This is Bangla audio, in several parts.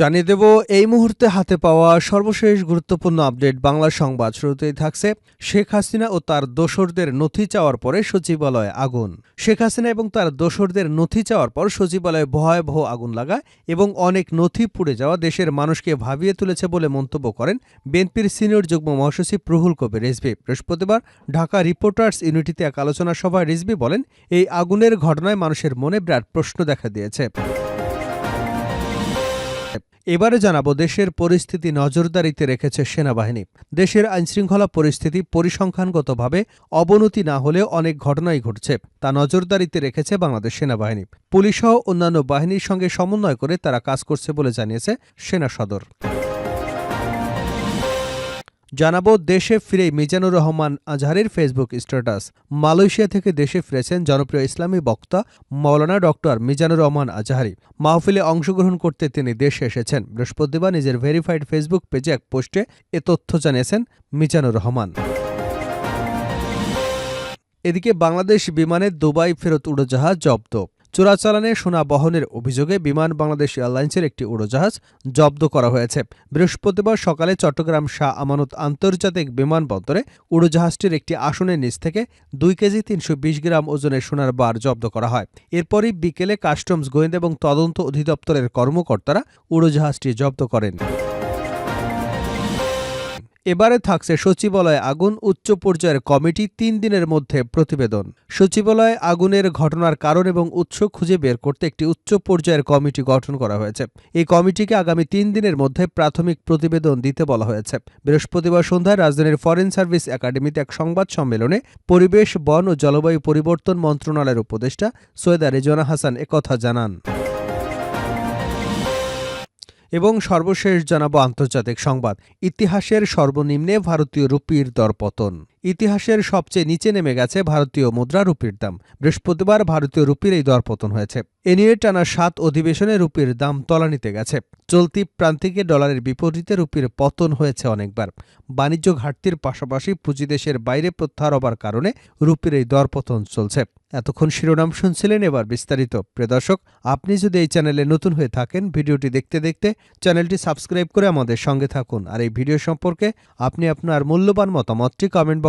জানিয়ে দেব, এই মুহূর্তে হাতে পাওয়া সর্বশেষ গুরুত্বপূর্ণ আপডেট বাংলা সংবাদ। শুরুতেই থাকছে শেখ হাসিনা ও তার দোসরদের নথি চাওয়ার পরে সচিবালয়ে আগুন। শেখ হাসিনা এবং তার দোসরদের নথি চাওয়ার পর সচিবালয়ে ভয়াবহ আগুন লাগায় এবং অনেক নথি পুড়ে যাওয়া দেশের মানুষকে ভাবিয়ে তুলেছে বলে মন্তব্য করেন বিএনপির সিনিয়র যুগ্ম মহাসচিব রুহুল কবির রিজভি। বৃহস্পতিবার ঢাকা রিপোর্টার্স ইউনিটিতে এক আলোচনা সভায় রিজভি বলেন, এই আগুনের ঘটনায় মানুষের মনে বিরাট প্রশ্ন দেখা দিয়েছে। এবারে জানাব, দেশের পরিস্থিতি নজরদারিতে রেখেছে সেনাবাহিনী। দেশের আইনশৃঙ্খলা পরিস্থিতি পরিসংখ্যানগতভাবে অবনতি না হলে অনেক ঘটনাই ঘটছে, তা নজরদারিতে রেখেছে বাংলাদেশ সেনাবাহিনী। পুলিশ পুলিশসহ অন্যান্য বাহিনীর সঙ্গে সমন্বয় করে তারা কাজ করছে বলে জানিয়েছে সেনা সদর। জানাব, দেশে ফিরে মিজানুর রহমান আজহারের ফেসবুক স্ট্যাটাস। মালয়েশিয়া থেকে দেশে ফিরেছেন জনপ্রিয় ইসলামী বক্তা মৌলানা ডক্টর মিজানুর রহমান আজহারি। মাহফিলে অংশগ্রহণ করতে তিনি দেশে এসেছেন। বৃহস্পতিবার নিজের ভেরিফাইড ফেসবুক পেজে এক পোস্টে এ তথ্য জানিয়েছেন মিজানুর রহমান। এদিকে বাংলাদেশ বিমানের দুবাই ফেরত উড়োজাহাজ জব্দ। চোরাচালানে সোনা বহনের অভিযোগে বিমান বাংলাদেশ এয়ারলাইন্সের একটি উড়োজাহাজ জব্দ করা হয়েছে। বৃহস্পতিবার সকালে চট্টগ্রাম শাহ আমানত আন্তর্জাতিক বিমানবন্দরে উড়োজাহাজটির একটি আসনের নিচ থেকে দুই কেজি তিনশো বিশ গ্রাম ওজনের সোনার বার জব্দ করা হয়। এরপরই বিকেলে কাস্টমস গোয়েন্দা এবং তদন্ত অধিদপ্তরের কর্মকর্তারা উড়োজাহাজটি জব্দ করেন। এবারে থাকছে সচিবালয়ে আগুন উচ্চ পর্যায়ের কমিটি তিন দিনের মধ্যে প্রতিবেদন। সচিবালয়ে আগুনের ঘটনার কারণ এবং উৎস খুঁজে বের করতে একটি উচ্চ পর্যায়ের কমিটি গঠন করা হয়েছে। এই কমিটিকে আগামী তিন দিনের মধ্যে প্রাথমিক প্রতিবেদন দিতে বলা হয়েছে। বৃহস্পতিবার সন্ধ্যায় রাজধানীর ফরেন সার্ভিস একাডেমিতে এক সংবাদ সম্মেলনে পরিবেশ, বন ও জলবায়ু পরিবর্তন মন্ত্রণালয়ের উপদেষ্টা সৈয়দা রেজওয়ানা হাসান একথা জানান। এবং সর্বশেষ জানাব আন্তর্জাতিক সংবাদ। ইতিহাসের সর্বনিম্নে ভারতীয় রুপির দরপতন। ইতিহাসের সবচেয়ে নিচে নেমে গেছে ভারতীয় মুদ্রা রুপির দাম। বৃহস্পতিবার ভারতীয় রুপির এই দরপতন হয়েছে। এ নিয়ে টানা সাত অধিবেশনে রুপির দাম তলানিতে গেছে। চলতি প্রান্তিকে ডলারের বিপরীতে রুপির পতন হয়েছে অনেকবার। বাণিজ্য ঘাটতির পাশাপাশি পুঁজি দেশের বাইরে প্রত্যাহার হবার কারণে রুপির এই দরপতন চলছে। এতক্ষণ শিরোনাম শুনছিলেন এবার বিস্তারিত। প্রিয় দর্শক, আপনি যদি এই চ্যানেলে নতুন হয়ে থাকেন, ভিডিওটি দেখতে দেখতে চ্যানেলটি সাবস্ক্রাইব করে আমাদের সঙ্গে থাকুন। আর এই ভিডিও সম্পর্কে আপনি আপনার মূল্যবান মতামতটি কমেন্ট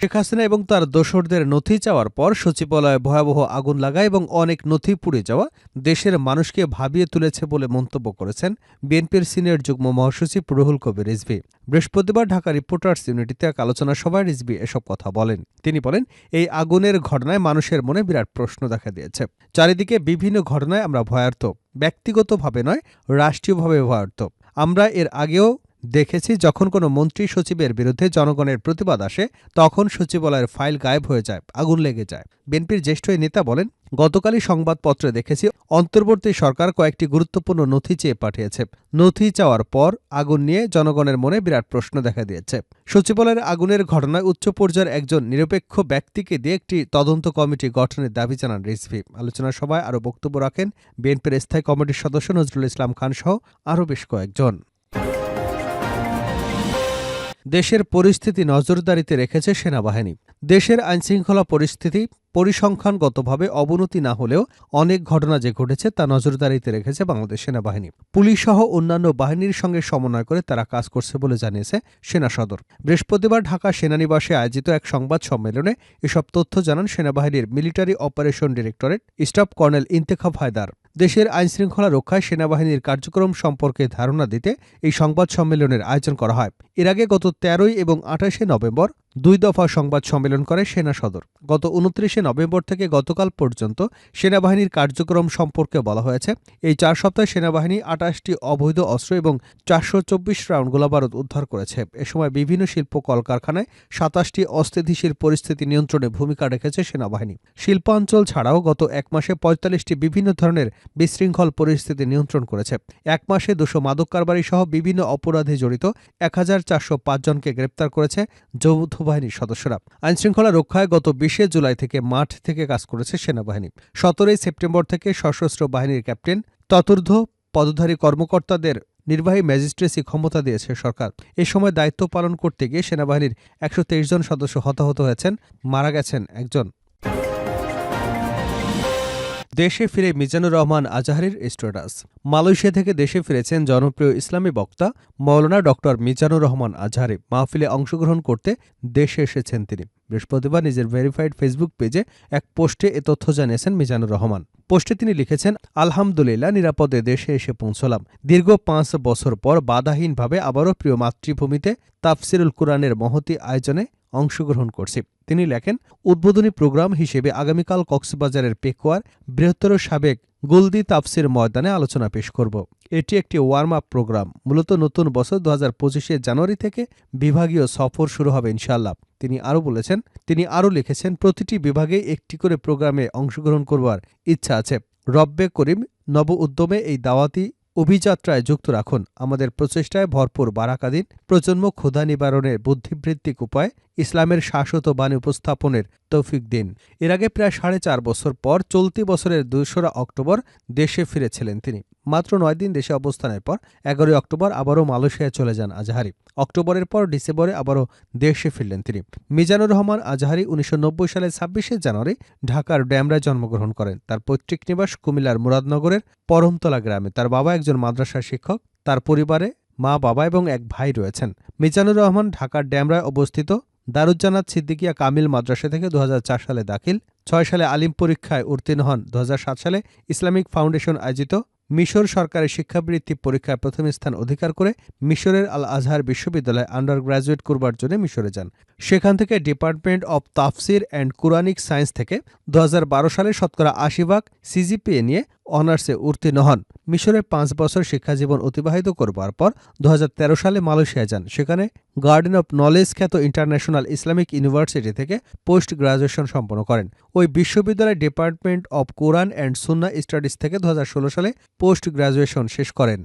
শেখ হাসিনা এবং তার দোসরদের নথি চাওয়ার পর সচিবালয়ে ভয়াবহ আগুন লাগা এবং অনেক নথি পুড়ে যাওয়া দেশের মানুষকে ভাবিয়ে তুলেছে বলে মন্তব্য করেছেন বিএনপির সিনিয়র যুগ্ম মহাসচিব রুহুল কবির রিজভি। বৃহস্পতিবার ঢাকা রিপোর্টার্স ইউনিটিতে এক আলোচনা সভায় রিজভি এসব কথা বলেন। তিনি বলেন, এই আগুনের ঘটনায় মানুষের মনে বিরাট প্রশ্ন দেখা দিয়েছে। চারিদিকে বিভিন্ন ঘটনায় আমরা ভয়ার্থ। ব্যক্তিগতভাবে নয়, রাষ্ট্রীয়ভাবে ভয়ার্থ। আমরা এর আগেও দেখেছি যখন কোনো মন্ত্রী সচিবের বিরুদ্ধে জনগণের প্রতিবাদ আসে, তখন সচিবালয়ের ফাইল গায়েব হয়ে যায়, আগুন লেগে যায়। বিএনপির জ্যেষ্ঠ নেতা বলেন, গতকালই সংবাদপত্রে দেখেছি অন্তর্বর্তী সরকার কয়েকটি গুরুত্বপূর্ণ নথি চেয়ে পাঠিয়েছে। নথি চাওয়ার পর আগুন নিয়ে জনগণের মনে বিরাট প্রশ্ন দেখা দিয়েছে। সচিবালয়ের আগুনের ঘটনায় উচ্চ পর্যায়ের একজন নিরপেক্ষ ব্যক্তিকে দিয়ে একটি তদন্ত কমিটি গঠনের দাবি জানান রিজভি। আলোচনা সভায় আরও বক্তব্য রাখেন বিএনপির স্থায়ী কমিটির সদস্য নজরুল ইসলাম খান সহ আরও বেশ কয়েকজন। দেশের পরিস্থিতি নজরদারিতে রেখেছে সেনাবাহিনী। দেশের আইনশৃঙ্খলা পরিস্থিতি পরিসংখ্যানগতভাবে অবনতি না হলেও অনেক ঘটনা যে ঘটেছে তা নজরদারিতে রেখেছে বাংলাদেশ সেনাবাহিনী। পুলিশ সহ অন্যান্য বাহিনীর সঙ্গে সমন্বয় করে তারা কাজ করছে বলে জানিয়েছে সেনা সদর। বৃহস্পতিবার ঢাকা সেনানিবাসে আয়োজিত এক সংবাদ সম্মেলনে এসব তথ্য জানান সেনাবাহিনীর military operation directorate staff colonel Intekhab Haider. দেশের আইনশৃঙ্খলা রক্ষায় সেনাবাহিনীর কার্যক্রম সম্পর্কে ধারণা দিতে এই সংবাদ সম্মেলনের আয়োজন করা হয়। এর আগে গত তেরোই এবং আঠাশে নভেম্বর দুই দফা সংবাদ সম্মেলন করে সেনা সদর। গত উনত্রিশে নভেম্বর থেকে গতকাল পর্যন্ত সেনাবাহিনীর কার্যক্রম সম্পর্কে বলা হয়েছে, এই চার সপ্তাহে সেনাবাহিনী আটাশটি অবৈধ অস্ত্র এবং চারশো চব্বিশ রাউন্ড গোলাবারুদ উদ্ধার করেছে। এ সময় বিভিন্ন শিল্প কলকারখানায় সাতাশটি অস্থিতিশীল পরিস্থিতি নিয়ন্ত্রণে ভূমিকা রেখেছে সেনাবাহিনী। শিল্পাঞ্চল ছাড়াও গত এক মাসে পঁয়তাল্লিশটি বিভিন্ন ধরনের বিশৃঙ্খল পরিস্থিতি নিয়ন্ত্রণ করেছে। এক মাসে দুশো মাদক কারবারি সহ বিভিন্ন অপরাধে জড়িত এক হাজার চারশো পাঁচজনকে গ্রেপ্তার করেছে যৌথ বাহিনীর সদস্যরা। আইনশৃঙ্খলা রক্ষায় গত বিশে জুলাই থেকে মাঠ থেকে কাজ করেছে সেনাবাহিনী। সতেরোই সেপ্টেম্বর থেকে সশস্ত্র বাহিনীর ক্যাপ্টেন ততুর্ধ পদধারী কর্মকর্তাদের নির্বাহী ম্যাজিস্ট্রেসি ক্ষমতা দিয়েছে সরকার। এ সময় দায়িত্ব পালন করতে গিয়ে সেনাবাহিনীর একশো তেইশ জন সদস্য হতাহত হয়েছেন, মারা গেছেন একজন। দেশে ফিরে মিজানুর রহমান আজাহারির স্ট্যাটাস। মালয়েশিয়া থেকে দেশে ফিরেছেন জনপ্রিয় ইসলামী বক্তা মৌলানা ডক্টর মিজানুর রহমান আজহারি। মাহফিলে অংশগ্রহণ করতে দেশে এসেছেন তিনি। বৃহস্পতিবার নিজের ভেরিফাইড ফেসবুক পেজে এক পোস্টে এ তথ্য জানিয়েছেন মিজানুর রহমান। পোস্টে তিনি লিখেছেন, আলহামদুলিল্লাহ, নিরাপদে দেশে এসে পৌঁছলাম। দীর্ঘ পাঁচ বছর পর বাধাহীনভাবে আবারও প্রিয় মাতৃভূমিতে তাফসিরুল কুরআনের মহতি আয়োজনে অংশগ্রহণ করছি। তিনি লেখেন, উদ্বোধনী প্রোগ্রাম হিসেবে আগামীকাল কক্সবাজারের পেকুয়ার বৃহত্তর সাবেক গুলদি তাফসির ময়দানে আলোচনা পেশ করব। এটি একটি ওয়ার্ম আপ প্রোগ্রাম। মূলত নতুন বছর দু হাজার জানুয়ারি থেকে বিভাগীয় সফর শুরু হবে ইনশাআল্লাহ। তিনি আরও বলেছেন, তিনি আরও লিখেছেন, প্রতিটি বিভাগে একটি করে প্রোগ্রামে অংশগ্রহণ করবার ইচ্ছা আছে। রব্বে করিম, নব উদ্যমে এই দাওয়াতি অভিযাত্রায় যুক্ত রাখুন। আমাদের প্রচেষ্টায় ভরপুর বারাকাদিন প্রজন্ম ক্ষুধা নিবারণের বুদ্ধিবৃত্তিক উপায় ইসলামের শাশ্বত বাণী উপস্থাপনের তৌফিক দিন। এর আগে প্রায় সাড়ে চার বছর পর চলতি বছরের দোসরা অক্টোবর দেশে ফিরেছিলেন তিনি। মাত্র নয় দিন দেশে অবস্থানের পর এগারোই অক্টোবর আবারও মালয়েশিয়ায় চলে যান আজহারি। অক্টোবরের পর ডিসেম্বরে আবারও দেশে ফিরলেন তিনি। মিজানুর রহমান আজহারি উনিশশো সালের ছাব্বিশে জানুয়ারি ঢাকার ড্যামরায় জন্মগ্রহণ করেন। তার পৈতৃক নিবাস কুমিল্লার মুরাদনগরের পরমতলা গ্রামে। তার বাবা একজন মাদ্রাসার শিক্ষক। তার পরিবারে মা, বাবা এবং এক ভাই রয়েছেন। মিজানুর রহমান ঢাকার ড্যামরায় অবস্থিত দারুজ্জানাত সিদ্দিকিয়া কামিল মাদ্রাসা থেকে দু হাজার চার সালে দাখিল। ছয় সালে আলিম পরীক্ষায় উত্তীর্ণ হন। দু হাজার সাত সালে ইসলামিক ফাউন্ডেশন আয়োজিত মিশর সরকারের শিক্ষাবৃত্তি পরীক্ষায় প্রথম স্থান অধিকার করে মিশরের আল আজহার বিশ্ববিদ্যালয়ে আন্ডার গ্র্যাজুয়েট করবার জন্য মিশরে যান। সেখান থেকে ডিপার্টমেন্ট অব তাফসির অ্যান্ড কুরানিক সায়েন্স থেকে দু হাজার বারো সালে শতকরা আশি ভাগ সিজিপিএ নিয়ে অনার্সে উত্তীর্ণ হন। মিশরে পাঁচ বছর শিক্ষাজীবন অতিবাহিত করবার পর দু হাজার তেরো সালে মালয়েশিয়া যান। সেখানে গার্ডেন অব নলেজ খ্যাত ইন্টারন্যাশনাল ইসলামিক ইউনিভার্সিটি থেকে পোস্ট গ্রাজুয়েশন সম্পন্ন করেন। ওই বিশ্ববিদ্যালয়ের ডিপার্টমেন্ট অব কোরআন অ্যান্ড সুন্না স্টাডিজ থেকে দু হাজার ষোলো সালে পোস্ট গ্রাজুয়েশন শেষ করেন।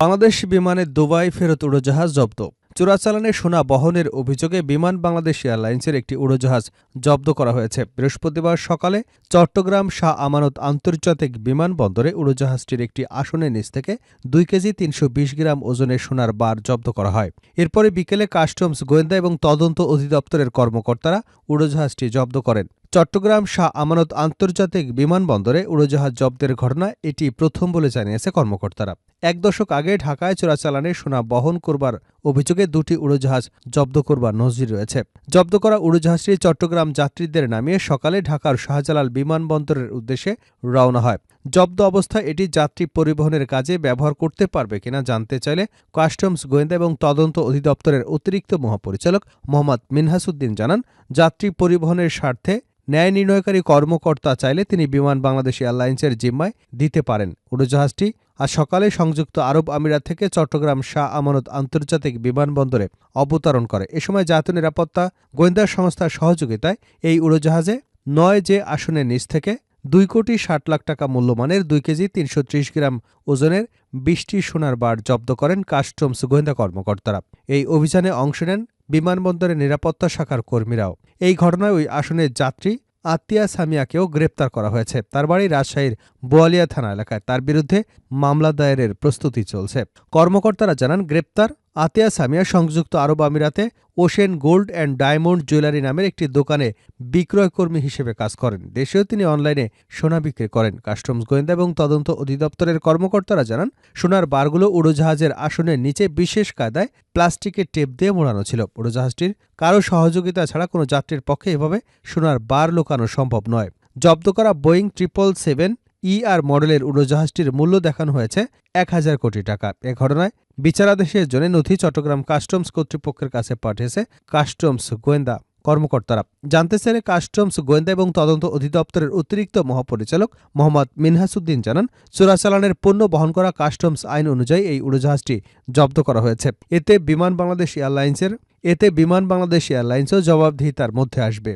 বাংলাদেশ বিমানে দুবাই ফেরত উড়োজাহাজ জব্দ। চোরাচালানে সোনা বহনের অভিযোগে বিমান বাংলাদেশ এয়ারলাইন্সের একটি উড়োজাহাজ জব্দ করা হয়েছে। বৃহস্পতিবার সকালে চট্টগ্রাম শাহ আমানত আন্তর্জাতিক বিমানবন্দরে উড়োজাহাজটির একটি আসনের নিচ থেকে দুই কেজি তিনশো বিশ গ্রাম ওজনের সোনার বার জব্দ করা হয়। এরপরে বিকেলে কাস্টমস গোয়েন্দা এবং তদন্ত অধিদপ্তরের কর্মকর্তারা উড়োজাহাজটি জব্দ করেন। চট্টগ্রাম শাহ আমানত আন্তর্জাতিক বিমানবন্দরে উড়োজাহাজ জব্দের ঘটনা এটি প্রথম বলে জানিয়েছে কর্মকর্তারা। এক দশক আগে ঢাকায় চোরাচালানে সোনা বহন করবার অভিযোগে দুটি উড়োজাহাজ জব্দ করবার নজির রয়েছে। জব্দ করা উড়োজাহাজটি চট্টগ্রাম যাত্রীদের নামিয়ে সকালে ঢাকার শাহজালাল বিমানবন্দরের উদ্দেশ্যে রওনা হয়। জব্দ অবস্থায় এটি যাত্রী পরিবহনের কাজে ব্যবহার করতে পারবে কিনা জানতে চাইলে কাস্টমস, গোয়েন্দা এবং তদন্ত অধিদপ্তরের অতিরিক্ত মহাপরিচালক মোহাম্মদ মিনহাসুদ্দিন জানান, যাত্রী পরিবহনের স্বার্থে ন্যায় নির্ণয়কারী কর্মকর্তা চাইলে তিনি বিমান বাংলাদেশ এয়ারলাইন্সের জিম্মায় দিতে পারেন। উড়োজাহাজটি আজ সকালে সংযুক্ত আরব আমিরাত থেকে চট্টগ্রাম শাহ আমানত আন্তর্জাতিক বিমানবন্দরে অবতরণ করে। এ সময় জাতীয় নিরাপত্তা গোয়েন্দা সংস্থার সহযোগিতায় এই উড়োজাহাজে নয় যে আসনের নিচ থেকে দুই কোটি ষাট লাখ টাকা মূল্যমানের দুই কেজি তিনশো ত্রিশ গ্রাম ওজনের বিশটি সোনার বার জব্দ করেন কাস্টমস গোয়েন্দা কর্মকর্তারা। এই অভিযানে অংশ নেন বিমানবন্দরের নিরাপত্তা শাখার কর্মীরাও। এই ঘটনায় ওই আসনের যাত্রী আতিয়া সামিয়াকেও গ্রেপ্তার করা হয়েছে। তার বাড়ি রাজশাহীর বোয়ালিয়া থানা এলাকায়। তার বিরুদ্ধে মামলা দায়েরের প্রস্তুতি চলছে। কর্মকর্তারা জানান, গ্রেপ্তার আতিয়া সামিয়া সংযুক্ত আরব আমিরাতে ocean gold and diamond jewellery নামের একটি দোকানে বিক্রয়কর্মী হিসেবে কাজ করেন। দেশেও তিনি অনলাইনে সোনা বিক্রি করেন। কাস্টমস গোয়েন্দা এবং তদন্ত অধিদপ্তরের কর্মকর্তারা জানান, সোনার বারগুলো উড়োজাহাজের আসনের নিচে বিশেষ কায়দায় প্লাস্টিকের টেপ দিয়ে মোড়ানো ছিল। উড়োজাহাজটির কারও সহযোগিতা ছাড়া কোনো যাত্রীর পক্ষে এভাবে সোনার বার লোকানো সম্ভব নয়। জব্দ করা বোয়িং ট্রিপল সেভেন ইআর মডেলের উড়োজাহাজটির মূল্য দেখানো হয়েছে এক হাজার কোটি টাকা। এ ঘটনায় বিচারাদেশের জন্য নথি চট্টগ্রাম কাস্টমস কর্তৃপক্ষের কাছে পাঠিয়েছে কাস্টমস গোয়েন্দা কর্মকর্তারা। জানতে চাইলে কাস্টমস গোয়েন্দা এবং তদন্ত অধিদপ্তরের অতিরিক্ত মহাপরিচালক মোহাম্মদ মিনহাসুদ্দিন জানান, চোরাচালানের পণ্য বহন করা কাস্টমস আইন অনুযায়ী এই উড়োজাহাজটি জব্দ করা হয়েছে। এতে বিমান বাংলাদেশ এয়ারলাইন্সের, এতে বিমান বাংলাদেশ এয়ারলাইন্সও জবাবদিহিতার মধ্যে আসবে।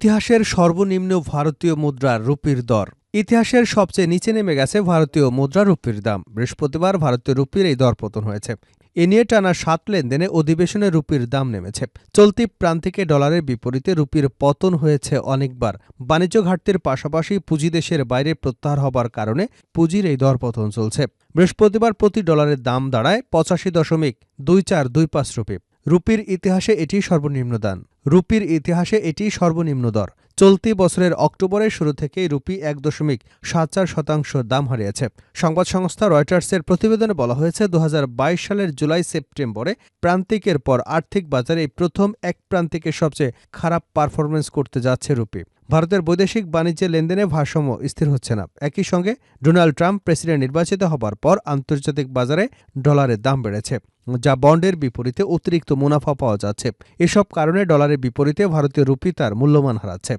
ইতিহাসের সর্বনিম্ন ভারতীয় মুদ্রার রুপির দর। ইতিহাসের সবচেয়ে নিচে নেমে গেছে ভারতীয় মুদ্রা রুপির দাম। বৃহস্পতিবার ভারতীয় রুপির এই দরপতন হয়েছে। এ নিয়ে টানা সাত লেনদেনে অধিবেশনে রুপির দাম নেমেছে। চলতি প্রান্তিকে ডলারের বিপরীতে রুপির পতন হয়েছে অনেকবার। বাণিজ্য ঘাটতির পাশাপাশি পুঁজি দেশের বাইরে প্রত্যাহার হবার কারণে পুঁজির এই দরপতন চলছে। বৃহস্পতিবার প্রতি ডলারের দাম দাঁড়ায় পঁচাশি দশমিক দুই চার দুই পাঁচ রুপি। রুপির ইতিহাসে এটি সর্বনিম্ন দান। রুপির ইতিহাসে এটি সর্বনিম্ন দর। চলতি বছরের অক্টোবরের শুরু থেকেই রুপি এক দশমিক সাত চার শতাংশ দাম হারিয়েছে। সংবাদ সংস্থা রয়টার্সের প্রতিবেদনে বলা হয়েছে দু হাজার বাইশ সালের জুলাই সেপ্টেম্বরে প্রান্তিকের পর আর্থিক বাজারে প্রথম এক প্রান্তিকের সবচেয়ে খারাপ পারফরমেন্স করতে যাচ্ছে রুপি। ভারতের বৈদেশিক বাণিজ্যে লেনদেনে ভারসাম্য স্থির হচ্ছে না। একই সঙ্গে ডোনাল্ড ট্রাম্প প্রেসিডেন্ট নির্বাচিত হবার পর আন্তর্জাতিক বাজারে ডলারের দাম বেড়েছে। যা বন্ডের বিপরীতে অতিরিক্ত মুনাফা পাওয়া যাচ্ছে। এসব কারণে ডলারের বিপরীতে ভারতীয় রুপি তার মূল্যমান হারাচ্ছে।